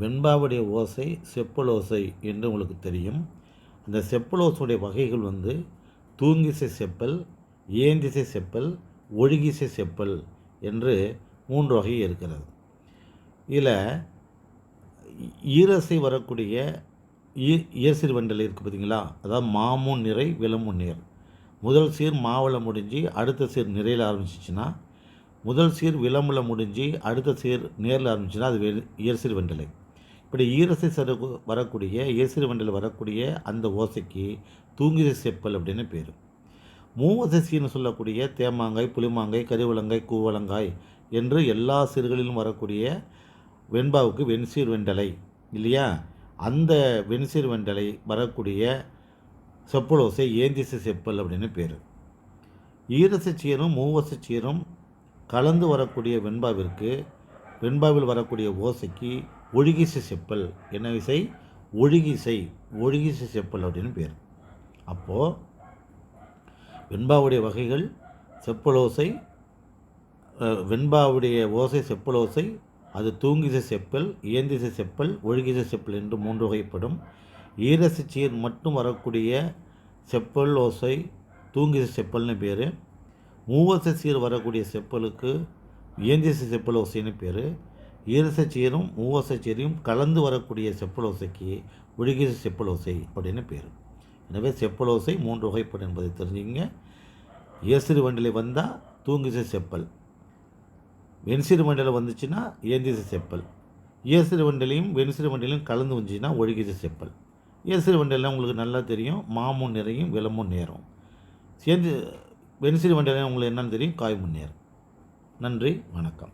வெண்பாவுடைய ஓசை செப்பலோசை என்று உங்களுக்கு தெரியும். அந்த செப்பலோசையுடைய வகைகள் வந்து தூங்கிசை செப்பல் ஏந்திசை செப்பல் ஒழுகிசை செப்பல் என்று மூன்று வகை இருக்கிறது. இதில் ஈரசை வரக்கூடிய ஈ இயற்சிறு வண்டல் இருக்குது பார்த்தீங்களா? அதாவது மாமுன் நிறை விளமுன் நேர். முதல் சீர் மாவில் முடிஞ்சு அடுத்த சீர் நிறையில் ஆரம்பிச்சிச்சுன்னா முதல் சீர் விளம்பில் முடிஞ்சு அடுத்த சீர் நேரில் ஆரம்பிச்சுன்னா அது வெ இயசிறு வண்டலை இப்படி ஈரசை சரு வரக்கூடிய இயற்சிறு வண்டல் வரக்கூடிய அந்த ஓசைக்கு தூங்கிசை செப்பல் அப்படின்னு பேர். மூவசை சொல்லக்கூடிய தேமாங்காய் புளிமாங்காய் கருவலங்காய் கூவலங்காய் என்று எல்லா சீர்களிலும் வரக்கூடிய வெண்பாவுக்கு வெண்சீர் வெண்டலை இல்லையா? அந்த வெண்சீர் வெண்டலை வரக்கூடிய செப்பலோசை ஏந்திசை செப்பல் அப்படின்னு பேர். ஈரசை மூவசச்சீரும் மூவசை கலந்து வரக்கூடிய வெண்பாவிற்கு வெண்பாவில் வரக்கூடிய ஓசைக்கு ஒழுகிசு செப்பல். என்ன விசை? ஒழுகிசை. ஒழுகிசு செப்பல் அப்படின்னு பேர். அப்போது வெண்பாவுடைய வகைகள் செப்பலோசை வெண்பாவுடைய ஓசை செப்பலோசை அது தூங்கிசை செப்பல் இயந்திசை செப்பல் ஒழுகிசை செப்பல் என்று மூன்று வகைப்படும். ஈரசை சீர் மட்டும் வரக்கூடிய செப்பல் ஓசை தூங்கிசை செப்பல்னு பேர். மூவசை சீர் வரக்கூடிய செப்பலுக்கு இயந்திசை செப்பல் ஓசைன்னு பேர். ஈரசை சீரும் மூவசை சீரையும் கலந்து வரக்கூடிய செப்பலோசைக்கு ஓசைக்கு செப்பலோசை அப்படின்னு பேர். எனவே செப்பலோசை மூன்று வகைப்படும் என்பதை தெரிஞ்சுங்க ஏசிறு வண்டிலை வந்தால் தூங்கிசை செப்பல். வெண்சிறு மண்டலம் வந்துச்சுன்னா ஏந்திசை செப்பல். இயேசிறு வண்டிலையும் வெண்சிறு வண்டிலையும் கலந்து வந்துச்சுன்னா ஒழுகிசை செப்பல். இயேசிறு வண்டலாம் உங்களுக்கு நல்லா தெரியும். மாமுன் நிறையும் விளமும் நேரம். சேர்ந்து வெண்சிறு வண்டலம் உங்களுக்கு என்னன்னு தெரியும்? காய் முன்னேறும். நன்றி வணக்கம்.